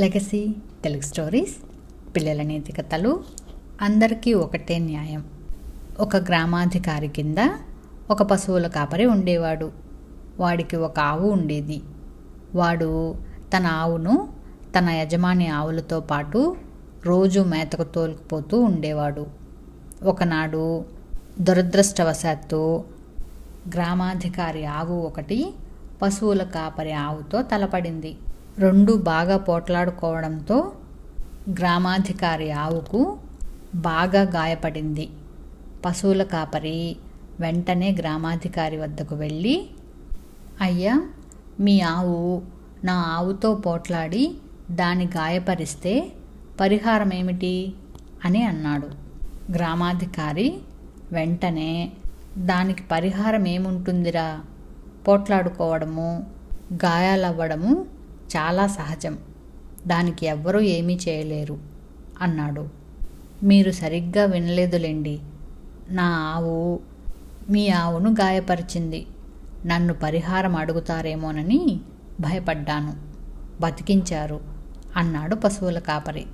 Legacy Telugu stories పిల్లల నీతి కథలు అందరికీ ఒకటే న్యాయం. ఒక గ్రామాధికారి కింద ఒక పశువుల కాపరి ఉండేవాడు. వాడికి ఒక ఆవు ఉండేది. వాడు తన ఆవును తన యజమాని ఆవులతో పాటు రోజు మేతకు తోలుకుపోతూ ఉండేవాడు. ఒకనాడు దురదృష్టవశాత్తు గ్రామాధికారి ఆవు ఒకటి పశువుల కాపరి ఆవుతో తలపడింది. రెండు బాగా పోట్లాడుకోవడంతో గ్రామాధికారి ఆవుకు బాగా గాయపడింది. పశువుల కాపరి వెంటనే గ్రామాధికారి వద్దకు వెళ్ళి అయ్యా మీ ఆవు నా ఆవుతో పోట్లాడి దాన్ని గాయపరిస్తే పరిహారం ఏమిటి అని అన్నాడు. గ్రామాధికారి వెంటనే దానికి పరిహారం ఏముంటుందిరా పోట్లాడుకోవడము గాయాలవ్వడము చాలా సహజం. దానికి ఎవ్వరూ ఏమీ చేయలేరు అన్నాడు. మీరు సరిగ్గా వినలేదులేండి. నా ఆవు మీ ఆవును గాయపరిచింది. నన్ను పరిహారం అడుగుతారేమోనని భయపడ్డాను. బతికించారు అన్నాడు పశువుల కాపరి.